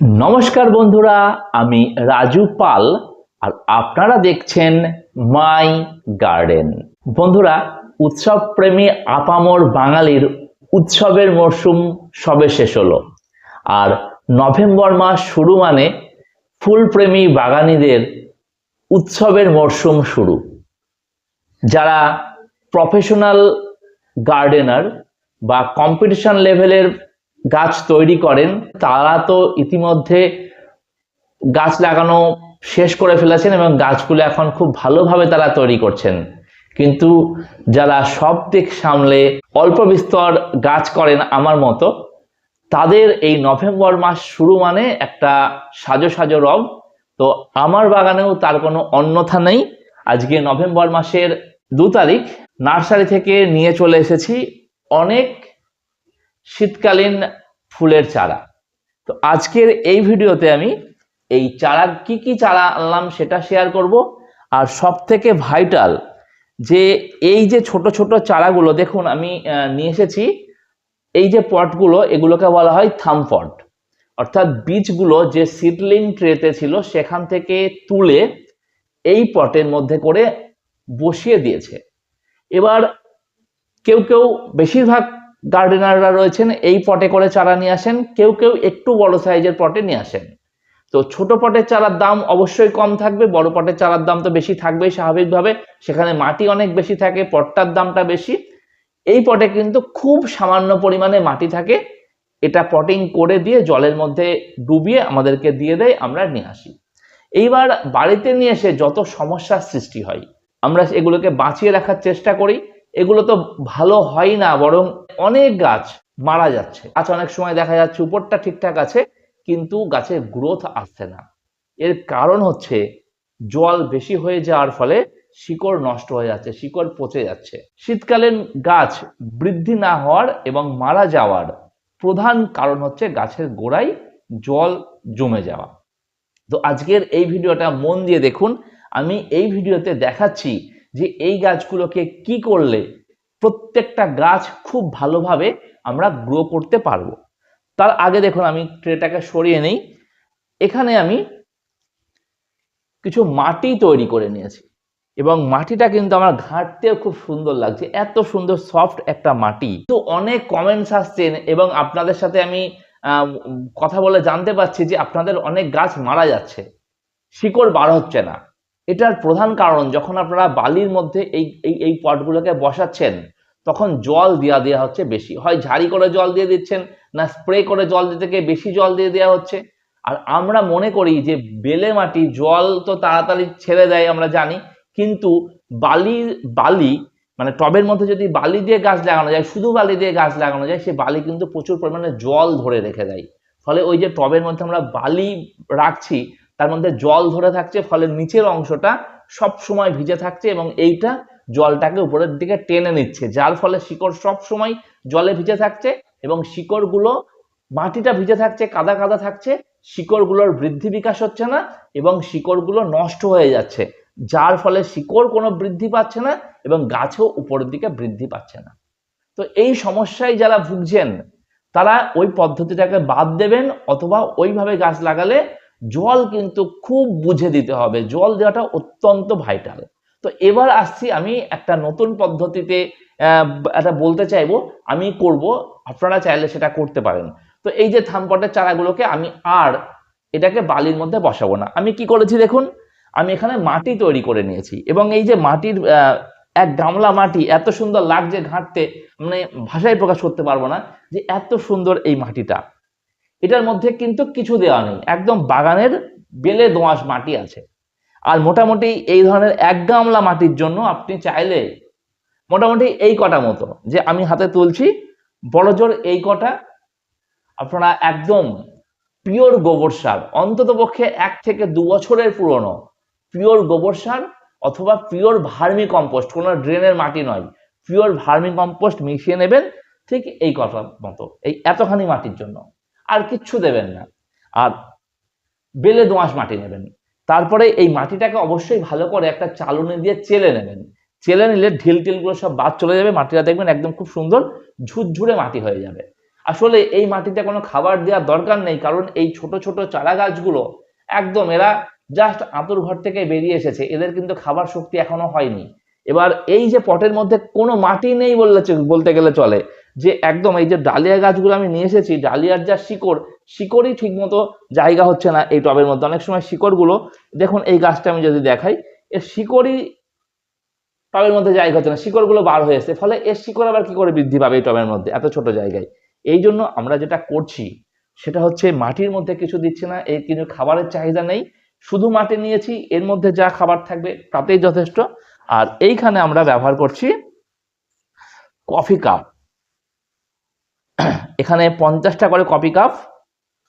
নমস্কার বন্ধুরা, আমি রাজু পাল আর আপনারা দেখছেন মাই গার্ডেন। বন্ধুরা উৎসব প্রেমী আপামর বাঙালির উৎসবের মরশুম সবে শেষ হলো। আর নভেম্বর মাস শুরু মানে ফুলপ্রেমী বাগানিদের উৎসবের মরশুম শুরু। যারা প্রফেশনাল গার্ডেনার বা কম্পিটিশন লেভেলের গাছ তৈরি করেন, তারা তো ইতিমধ্যে গাছ লাগানো শেষ করে ফেলেছেন এবং গাছগুলো এখন খুব ভালোভাবে তারা তৈরি করছেন। কিন্তু যারা সব দিক সামলে অল্প বিস্তর গাছ করেন আমার মতো, তাদের এই নভেম্বর মাস শুরু মানে একটা সাজো সাজো রব। তো আমার বাগানেও তার কোনো অন্যথা নেই। আজকে নভেম্বর মাসের দু তারিখ, নার্সারি থেকে নিয়ে চলে এসেছি। অনেক শীতকালীন ফুলের চারা। তো আজকের এই ভিডিওতে আমি এই চারা কি কি চারা আনলাম সেটা শেয়ার করব। আর সব থেকে ভাইটাল যে এই যে ছোট ছোট চারাগুলো, দেখুন আমি নিয়ে এসেছি, এই যে পটগুলো, এগুলোকে বলা হয় থাম পট অর্থাৎ বীজগুলো যে সিডলিং ট্রেতে ছিল, সেখান থেকে তুলে এই পটের মধ্যে করে বসিয়ে দিয়েছে। এবার কেউ কেউ বেশিরভাগ গার্ডেনাররা রয়েছেন, এই পটে করে চারা নিয়ে আসেন, কেউ কেউ একটু বড় সাইজের পটে নিয়ে আসেন। তো ছোট পটের চারার দাম অবশ্যই কম থাকবে, বড় পটের চারার দাম তো বেশি থাকবেই স্বাভাবিকভাবে, সেখানে মাটি অনেক বেশি থাকে, পটটার দামটা বেশি। এই পটে কিন্তু খুব সামান্য পরিমাণে মাটি থাকে, এটা পটিং করে দিয়ে জলের মধ্যে ডুবিয়ে আমাদেরকে দিয়ে দেয়, আমরা নিয়ে আসি। এইবার বাড়িতে নিয়ে এসে যত সমস্যার সৃষ্টি হয়, আমরা এগুলোকে বাঁচিয়ে রাখার চেষ্টা করি। এগুলো তো ভালো হয় না, বরং অনেক গাছ মারা যাচ্ছে। গাছ অনেক সময় দেখা যাচ্ছে উপরটা ঠিকঠাক আছে, কিন্তু গাছের গ্রোথ আসছে না। এর কারণ হচ্ছে জল বেশি হয়ে যাওয়ার ফলে শিকড় নষ্ট হয়ে যাচ্ছে, শিকড় পচে যাচ্ছে। শীতকালীন গাছ বৃদ্ধি না হওয়ার এবং মারা যাওয়ার প্রধান কারণ হচ্ছে গাছের গোড়ায় জল জমে যাওয়া। তো আজকের এই ভিডিওটা মন দিয়ে দেখুন। আমি এই ভিডিওতে দেখাচ্ছি যে এই গাছগুলোকে কি করলে প্রত্যেকটা গাছ খুব ভালোভাবে আমরা গ্রো করতে পারব। তার আগে দেখুন, আমি ট্রেটাকে সরিয়ে নেই। এখানে আমি কিছু মাটি তৈরি করে নিয়েছি এবং মাটিটা কিন্তু আমার ঘাঁটতেও খুব সুন্দর লাগছে। এত সুন্দর সফট একটা মাটি। তো অনেক কমেন্টস আসছেন এবং আপনাদের সাথে আমি, কথা বলে জানতে পারছি যে আপনাদের অনেক গাছ মারা যাচ্ছে। শিকড় বার হচ্ছে না। এটার প্রধান কারণ, যখন আপনারা বালির মধ্যে এই এই এই পটগুলোকে বসাচ্ছেন, তখন জল দেওয়া দেওয়া হচ্ছে বেশি। হয় ঝাড়ি করে জল দিয়ে দিচ্ছেন, না স্প্রে করে জল দিতে গিয়ে বেশি জল দিয়ে দেওয়া হচ্ছে। আর আমরা মনে করি যে বেলে মাটি, জল তো তাড়াতাড়ি ছেড়ে দেয়, আমরা জানি। কিন্তু বালি বালি মানে টবের মধ্যে যদি বালি দিয়ে গাছ লাগানো যায়, শুধু বালি দিয়ে গাছ লাগানো যায়, সে বালি কিন্তু প্রচুর পরিমাণে জল ধরে রেখে দেয়। ফলে ওই যে টবের মধ্যে আমরা বালি রাখছি তার মধ্যে জল ধরে থাকছে, ফলে নিচের অংশটা সব সময় ভিজে থাকছে এবং এইটা জলটাকে উপরের দিকে টেনে নিচ্ছে, যার ফলে শিকড় সব সময় জলে ভিজে থাকছে এবং শিকড়গুলো মাটিটা ভিজে থাকছে, কাদা কাদা থাকছে, শিকড়গুলোর বৃদ্ধি বিকাশ হচ্ছে না এবং শিকড়গুলো নষ্ট হয়ে যাচ্ছে, যার ফলে শিকড় কোনো বৃদ্ধি পাচ্ছে না এবং গাছও উপরের দিকে বৃদ্ধি পাচ্ছে না। তো এই সমস্যায় যারা ভুগছেন, তারা ওই পদ্ধতিটাকে বাদ দেবেন অথবা ওইভাবে গাছ লাগালে জল কিন্তু খুব বুঝে দিতে হবে। জল দেওয়াটা অত্যন্ত ভাইটাল তো এবার আসছি আমি একটা নতুন পদ্ধতিতে একটা বলতে চাইব, আমি করব, আপনারা চাইলে সেটা করতে পারেন। তো এই যে থামপটের চারাগুলোকে আমি আর এটাকে বালির মধ্যে বসাবো না। আমি কি করেছি দেখুন, আমি এখানে মাটি তৈরি করে নিয়েছি এবং এই যে মাটির এক গামলা মাটি, এত সুন্দর লাগছে ঘাঁটতে মানে ভাষায় প্রকাশ করতে পারব না যে এত সুন্দর এই মাটিটা। এটার মধ্যে কিন্তু কিছু দেওয়া নেই। একদম বাগানের বেলে দোঁয়াশ মাটি আছে। আর মোটামুটি এই ধরনের এক গামলা মাটির জন্য আপনি চাইলে মোটামুটি এই কটা মতো, যে আমি হাতে তুলছি বড় জোর এই কটা, আপনারা একদম পিওর গোবর সার, অন্তত পক্ষে এক থেকে দু বছরের পুরনো, পিওর গোবর সার অথবা পিওর ভার্মি কম্পোস্ট, কোনো ড্রেনের মাটি নয়, পিওর ভার্মি কম্পোস্ট মিশিয়ে নেবেন, ঠিক এই কথা মতো, এই এতখানি মাটির জন্য। আর কিচ্ছু দেবেন না। আর বেলে দোঁয়াশ মাটি নেবেন। তারপরে এই মাটিটাকে অবশ্যই ভালো করে একটা চালনি দিয়ে চেলে নেবেন। চেলে নিলে ঢিল টিলগুলো সব বাদ চলে যাবে, মাটিটা দেখবেন একদম খুব সুন্দর ঝুরঝুরে মাটি হয়ে যাবে। আসলে এই মাটিতে কোনো খাবার দেওয়ার দরকার নেই, কারণ এই ছোট ছোট চারা গাছগুলো একদম এরা জাস্ট আঁতুর ঘর থেকে বেরিয়ে এসেছে, এদের কিন্তু খাবার শক্তি এখনও হয়নি। এবার এই যে পটের মধ্যে কোনো মাটি নেই বললে বলতে গেলে চলে। যে একদম এই যে ডালিয়া গাছগুলো আমি নিয়ে এসেছি, ডালিয়ার যা শিকড়, শিকড়ই ঠিকমতো জায়গা হচ্ছে না এই টবের মধ্যে। অনেক সময় শিকড়গুলো, দেখুন এই গাছটা আমি যদি দেখাই, এর শিকড়ই টবের মধ্যে জায়গা হচ্ছে না, শিকড়গুলো বার হয়ে ফলে এর শিকড় আবার কি করে বৃদ্ধি পাবে এই টবের মধ্যে, এত ছোট জায়গায়? এই জন্য আমরা যেটা করছি, সেটা হচ্ছে মাটির মধ্যে কিছু দিচ্ছি না এই কিছু খাবারের চাহিদা নেই। শুধু মাটি নিয়েছি, এর মধ্যে যা খাবার থাকবে তাতেই যথেষ্ট। আর এইখানে আমরা ব্যবহার করছি কফি কাপ। এখানে পঞ্চাশটা করে কপি কাপ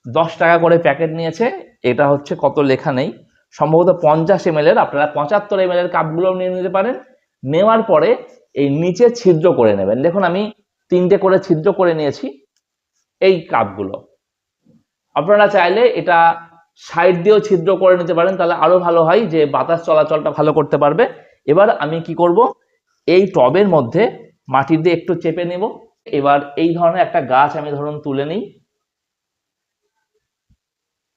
দশ টাকা করে প্যাকেট নিয়েছে। এটা হচ্ছে কত লেখা নেই। সম্ভবত পঞ্চাশ এম এর, আপনারা পঁচাত্তর এম এর কাপগুলোও নিয়ে নিতে পারেন। নেওয়ার পরে এই নিচে ছিদ্র করে নেবেন। দেখুন, আমি তিনটে করে ছিদ্র করে নিয়েছি এই কাপগুলো আপনারা চাইলে এটা সাইড দিয়েও ছিদ্র করে নিতে পারেন, তাহলে আরও ভালো হয় যে বাতাস চলাচলটা ভালো করতে পারবে। এবার আমি কি করব? এই টবের মধ্যে মাটি দিয়ে একটু চেপে নেব। এবার এই ধরনের একটা গাছ আমি ধরুন তুলে নিই।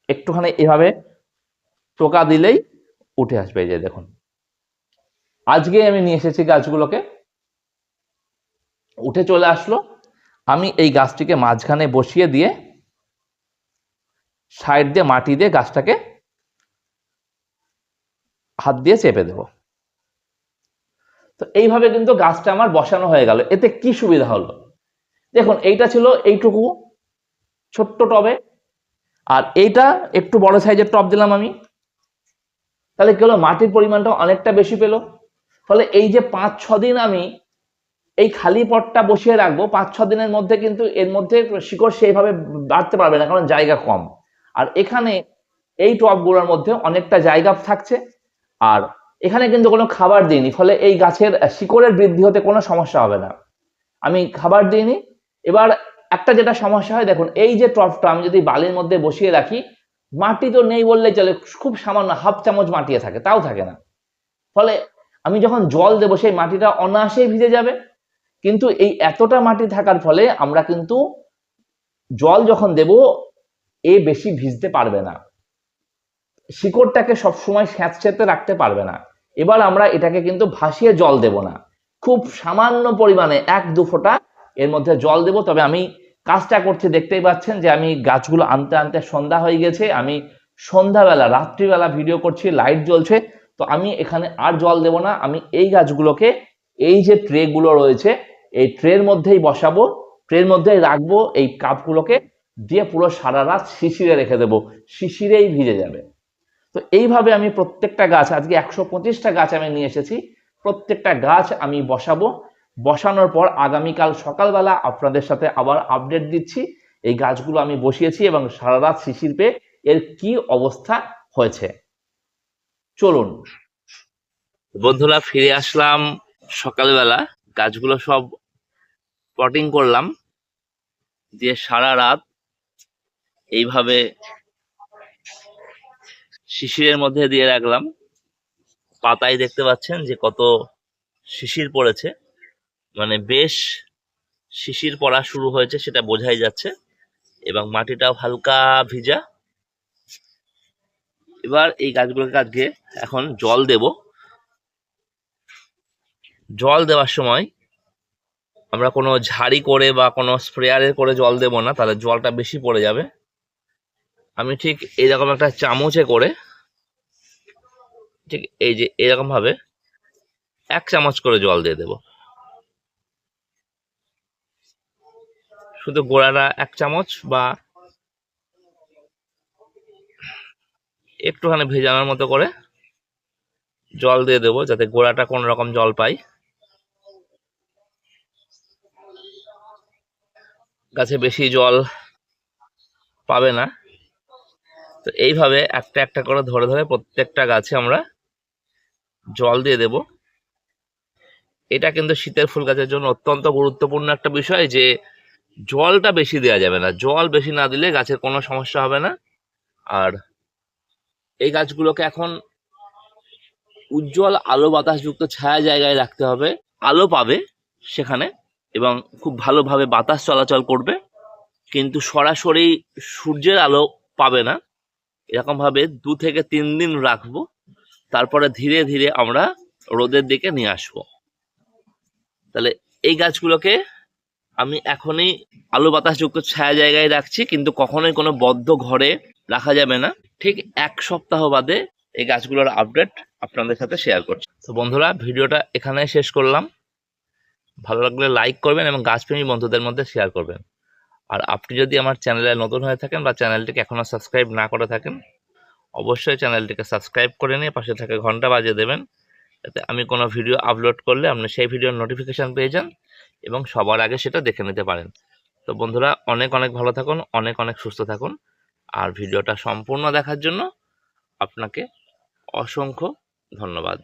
একটুখানি এভাবে টোকা দিলেই উঠে আসবে যে দেখুন। আজকে আমি নিয়ে এসেছি গাছগুলোকে। উঠে চলে আসলো। আমি এই গাছটিকে মাঝখানে বসিয়ে দিয়ে সাইড দিয়ে মাটি দিয়ে গাছটাকে হাত দিয়ে চেপে দেব। তো এইভাবে কিন্তু গাছটা আমার বসানো হয়ে গেল। এতে কি সুবিধা হলো? দেখুন, এইটা ছিল এইটুকু ছোট্ট টবে। আর এইটা একটু বড় সাইজের টব দিলাম আমি। তাহলে কি হলো? মাটির পরিমাণটা অনেকটা বেশি পেল। ফলে এই যে পাঁচ, ছ দিন আমি এই খালি পটটা বসিয়ে রাখব, পাঁচ, ছ দিনের মধ্যে কিন্তু এর মধ্যে শিকড় সেইভাবে বাড়তে পারবে না, কারণ জায়গা কম। আর এখানে এই টবগুলোর মধ্যে অনেকটা জায়গা থাকছে। আর এখানে কিন্তু কোনো খাবার দিইনি, ফলে এই গাছের শিকড়ের বৃদ্ধি হতে কোনো সমস্যা হবে না। আমি খাবার দিইনি এবার একটা যেটা সমস্যা হয়, দেখুন, এই যে টবটা আমি যদি বালির মধ্যে বসিয়ে রাখি, মাটি তো নেই বললেই চলে, খুব সামান্য হাফ চামচ মাটিয়ে থাকে, তাও থাকে না। ফলে আমি যখন জল দেবো, সেই মাটিটা অনায়াসেই ভিজে যাবে। কিন্তু এই এতটা মাটি থাকার ফলে আমরা কিন্তু জল যখন দেব, এ বেশি ভিজতে পারবে না। শিকড়টাকে সবসময় স্যাঁতস্যাঁতে রাখতে পারবে না। এবার আমরা এটাকে কিন্তু ভাসিয়ে জল দেব না। খুব সামান্য পরিমাণে এক দু ফোঁটা এর মধ্যে জল দেব। তবে আমি কাজটা করছি, দেখতেই পাচ্ছেন যে আমি গাছগুলো আনতে আনতে সন্ধ্যা হয়ে গেছে। আমি সন্ধ্যাবেলা, রাত্রিবেলা ভিডিও করছি লাইট জ্বলছে। তো আমি এখানে আর জল দেব না। আমি এই গাছগুলোকে, এই যে ট্রেগুলো রয়েছে, এই ট্রের মধ্যেই বসাবো। ট্রের মধ্যেই রাখব, এই কাপগুলোকে দিয়ে পুরো সারা রাত শিশিরে রেখে দেবো। শিশিরেই ভিজে যাবে। তো এইভাবে আমি প্রত্যেকটা গাছ, আজকে একশো পঁচিশটা গাছ আমি নিয়ে এসেছি। প্রত্যেকটা গাছ আমি বসাবো। বসানোর পর আগামীকাল সকালবেলা আপনাদের সাথে আবার আপডেট দিচ্ছি। এই গাছগুলো আমি বসিয়েছি এবং সারা রাত শিশির পেয়ে এর কি অবস্থা হয়েছে। চলুন। বন্ধুরা, ফিরে আসলাম সকালবেলা। গাছগুলো সব পটিং করলাম দিয়ে সারা রাত এইভাবে শিশিরের মধ্যে দিয়ে রাখলাম। পাতায় দেখতে পাচ্ছেন যে কত শিশির পড়েছে। মানে বেশ শিশির পড়া শুরু হয়েছে, সেটা বোঝাই যাচ্ছে। এবং মাটিটাও হালকা ভিজা। এবার এই গাছগুলোকে আজকে এখন জল দেব। জল দেওয়ার সময় আমরা কোনো ঝাড়ি করে বা কোনো স্প্রেয়ারে করে জল দেব না, তাহলে জলটা বেশি পড়ে যাবে। আমি ঠিক এইরকম একটা চামচে করে, ঠিক এই যে এরকমভাবে এক চামচ করে জল দিয়ে দেব। শুধু গোড়াটা এক চামচ বা একটুখানি ভেজানোর মতো করে জল দিয়ে দেবো যাতে গোড়াটা কোনো রকম জল পাই। গাছে বেশি জল পাবে না। তো এইভাবে একটা একটা করে ধরে ধরে প্রত্যেকটা গাছে আমরা জল দিয়ে দেব। এটা কিন্তু শীতের ফুল গাছের জন্য অত্যন্ত গুরুত্বপূর্ণ একটা বিষয় যে জলটা বেশি দেওয়া যাবে না। জল বেশি না দিলে গাছের কোনো সমস্যা হবে না। আর এই গাছগুলোকে এখন উজ্জ্বল আলো বাতাসযুক্ত ছায়া জায়গায় রাখতে হবে। আলো পাবে সেখানে এবং খুব ভালোভাবে বাতাস চলাচল করবে। কিন্তু সরাসরি সূর্যের আলো পাবে না। এরকমভাবে দু থেকে তিন দিন রাখব। তারপরে ধীরে ধীরে আমরা রোদের দিকে নিয়ে আসব। তাহলে এই গাছগুলোকে আমি এখনই আলো বাতাসযুক্ত ছায়া জায়গায় রাখছি, কিন্তু কখনোই কোনো বদ্ধ ঘরে রাখা যাবে না। ঠিক এক সপ্তাহ বাদে এই গাছগুলোর আপডেট আপনাদের সাথে শেয়ার করছি। তো বন্ধুরা, ভিডিওটা এখানে শেষ করলাম। ভালো লাগলে লাইক করবেন এবং গাছপ্রেমী বন্ধুদের মধ্যে শেয়ার করবেন। আর আপনি যদি আমার চ্যানেলে নতুন হয়ে থাকেন বা চ্যানেলটিকে এখনও সাবস্ক্রাইব না করে থাকেন, অবশ্যই চ্যানেলটিকে সাবস্ক্রাইব করে নিয়ে পাশে থাকা ঘণ্টা বাজিয়ে দেবেন। যাতে আমি কোনো ভিডিও আপলোড করলে আপনি সেই ভিডিওর নোটিফিকেশান পেয়ে যান। এবং সবার আগে সেটা দেখে নিতে পারেন। তো বন্ধুরা, অনেক অনেক ভালো থাকুন, অনেক অনেক সুস্থ থাকুন। আর ভিডিওটা সম্পূর্ণ দেখার জন্য আপনাকে অসংখ্য ধন্যবাদ।